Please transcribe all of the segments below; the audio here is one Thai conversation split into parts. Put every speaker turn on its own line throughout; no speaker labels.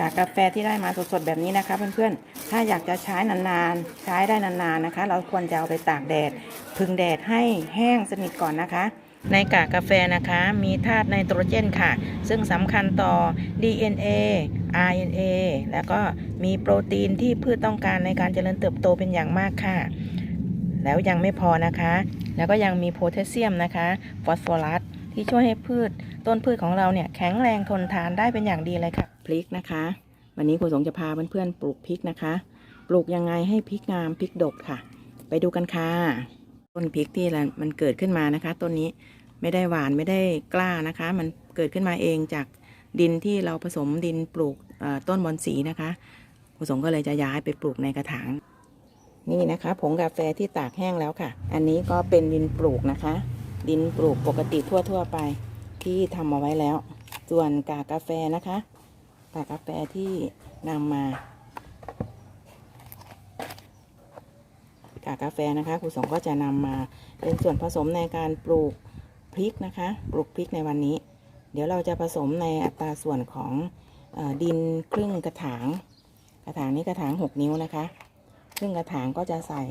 กากกาแฟที่ได้มาสดๆแบบนี้นะคะ เพื่อนๆ ถ้าอยากจะใช้นานๆ ใช้ได้นานๆนะคะ เราควรจะเอาไปตากแดด พึ่งแดดให้แห้งสนิทก่อนนะคะ ในกากกาแฟนะคะมีธาตุไนโตรเจนค่ะ ซึ่งสำคัญต่อ DNA RNA แล้วก็มีโปรตีนที่พืชต้องการในการเจริญเติบโตเป็นอย่างมากค่ะ แล้วยังไม่พอนะคะ แล้วก็ยังมีโพแทสเซียมนะคะ ฟอสฟอรัสที่ช่วยให้พืชต้นพืชของเราเนี่ยแข็งแรงทนทานได้เป็นอย่างดีเลยค่ะ ริกนะคะ วันนี้ครูสงจะพาเพื่อนๆปลูกพริกนะคะ ปลูกยังไงให้พริกงามพริกดกค่ะ ไปดูกันค่ะ ต้นพริกที่มันเกิดขึ้นมานะคะ ต้นนี้ไม่ได้หวานไม่ได้กล้านะคะ มันเกิดขึ้นมาเองจากดินที่เราผสมดินปลูกต้นบอนสีนะคะครูสงก็เลยจะย้ายไปปลูกในกระถาง นี่นะคะผงกาแฟที่ตากแห้งแล้วค่ะ อันนี้ก็เป็นดินปลูกนะคะ ดินปลูกปกติทั่วๆไปที่ทำเอาไว้แล้ว ส่วนกากกาแฟนะคะ กากกาแฟที่นำมากากกาแฟนะคะครูสงก็จะนำมาเป็นส่วนผสมในการปลูกพริกนะคะ ปลูกพริกในวันนี้ เดี๋ยวเราจะผสมในอัตราส่วนของออดินครึ่งกระถาง กระถางนี้กระถาง 6 นิ้วนะคะ ครึ่งกระถางก็จะใส่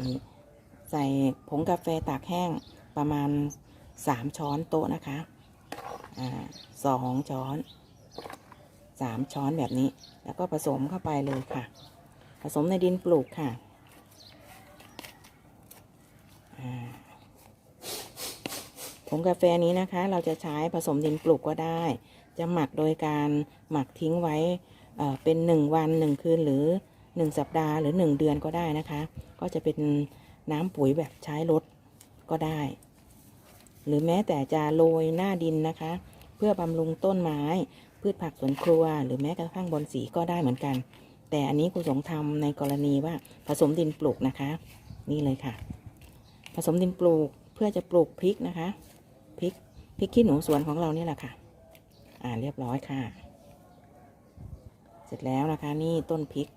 ใส่ผงกาแฟตากแห้งประมาณ 3 ช้อนโต๊ะนะคะ อ่าสองช้อน 3ช้อนแบบนี้ แล้วก็ผสมเข้าไปเลยค่ะ ผสมในดินปลูกค่ะผงกาแฟนี้นะคะ เราจะใช้ผสมดินปลูกก็ได้ จะหมักโดยการหมักทิ้งไว้เเป็น 1 วัน 1 คืนหรือ 1 สัปดาห์หรือ 1 เดือนก็ได้นะคะ ก็จะเป็นน้ำปุ๋ยแบบใช้รดก็ได้ หรือแม้แต่จะโรยหน้าดินนะคะ เพื่อบำรุงต้นไม้ พืชผักสวนครัว หรือแม้กระทั่งบอนสีก็ได้เหมือนกัน แต่อันนี้ครูสงทำในกรณีว่าผสมดินปลูกนะคะ นี่เลยค่ะ ผสมดินปลูกเพื่อจะปลูกพริกนะคะพริกพริกขี้หนูสวนของเรานี่แหละค่ะ อ่าเรียบร้อยค่ะ เสร็จแล้วนะคะ นี่ต้นพริก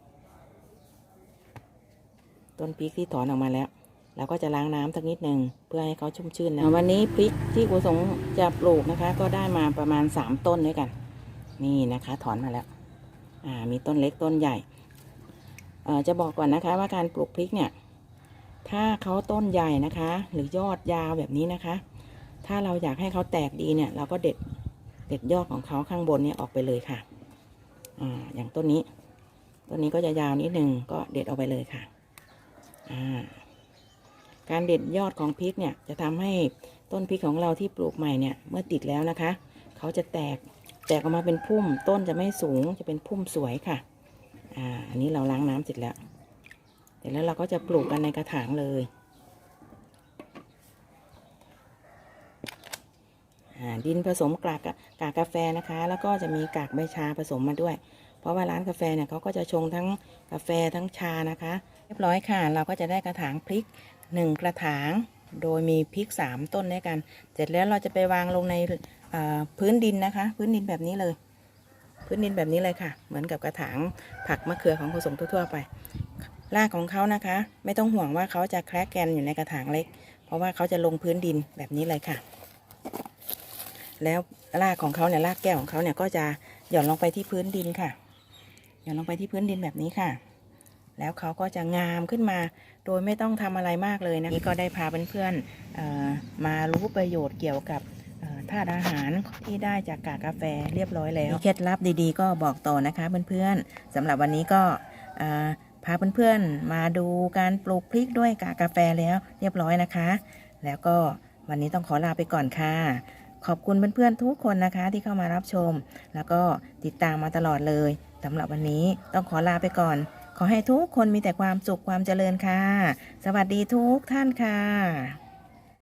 ต้นพริกที่ถอนออกมาแล้วเราก็จะล้างน้ำสักนิดหนึ่งเพื่อให้เขาชุ่มชื่นนะวันนี้พริกที่ครูสงจะปลูกนะคะ ก็ได้มาประมาณสามต้นด้วยกัน นี่นะคะถอนมาแล้ว อ่ามีต้นเล็กต้นใหญ่เอ่อจะบอกก่อนนะคะว่าการปลูกพริกเนี่ย ถ้าเขาต้นใหญ่นะคะ หรือยอดยาวแบบนี้นะคะ ถ้าเราอยากให้เขาแตกดีเนี่ย เราก็เด็ดเด็ดยอดของเขาข้างบนเนี่ยออกไปเลยค่ะ อ่าอย่างต้นนี้ ต้นนี้ก็จะยาวนิดหนึ่งก็เด็ดออกไปเลยค่ะ อ่าการเด็ดยอดของพริกเนี่ยจะทำให้ต้นพริกของเราที่ปลูกใหม่เนี่ยเมื่อติดแล้วนะคะ เขาจะแตก แตกออกมาเป็นพุ่มต้นจะไม่สูงจะเป็นพุ่มสวยค่ะ อ่า อันนี้เราล้างน้ำเสร็จแล้ว เสร็จแล้วเราก็จะปลูกกันในกระถางเลย อ่า ดินผสมกากกากกาแฟนะคะ แล้วก็จะมีกากใบชาผสมมาด้วย เพราะว่าร้านกาแฟเนี่ยเขาก็จะชงทั้งกาแฟทั้งชานะคะ เรียบร้อยค่ะ เราก็จะได้กระถางพริกหนึ่งกระถาง โดยมีพริกสามต้นด้วยกัน เสร็จแล้วเราจะไปวางลงใน พื้นดินนะคะ พื้นดินแบบนี้เลย พื้นดินแบบนี้เลยค่ะ เหมือนกับกระถางผักมะเขือของผสมทั่วๆไปรากของเขานะคะ ไม่ต้องห่วงว่าเขาจะแครกแกนอยู่ในกระถางเล็ก เพราะว่าเขาจะลงพื้นดินแบบนี้เลยค่ะ แล้วรากของเขาเนี่ยรากแก้วของเขาเนี่ยก็จะหย่อนลงไปที่พื้นดินค่ะ หย่อนลงไปที่พื้นดินแบบนี้ค่ะ แล้วเขาก็จะงามขึ้นมา โดยไม่ต้องทำอะไรมากเลยนะนี่ก็ได้พาเพื่อนๆเอ่อมารู้ประโยชน์เกี่ยวกับ ธาตุอาหารที่ได้จากกากกาแฟเรียบร้อยแล้วมีเคล็ดลับดีๆ ก็บอกต่อนะคะเพื่อนๆสำหรับวันนี้ก็พาเพื่อนๆมาดูการปลูกพริกด้วยกากกาแฟแล้วเรียบร้อยนะคะ แล้วก็วันนี้ต้องขอลาไปก่อนค่ะ ขอบคุณเพื่อนๆทุกคนนะคะที่เข้ามารับชม แล้วก็ติดตามมาตลอดเลยสำหรับวันนี้ต้องขอลาไปก่อน ขอให้ทุกคนมีแต่ความสุขความเจริญค่ะ สวัสดีทุกท่านค่ะ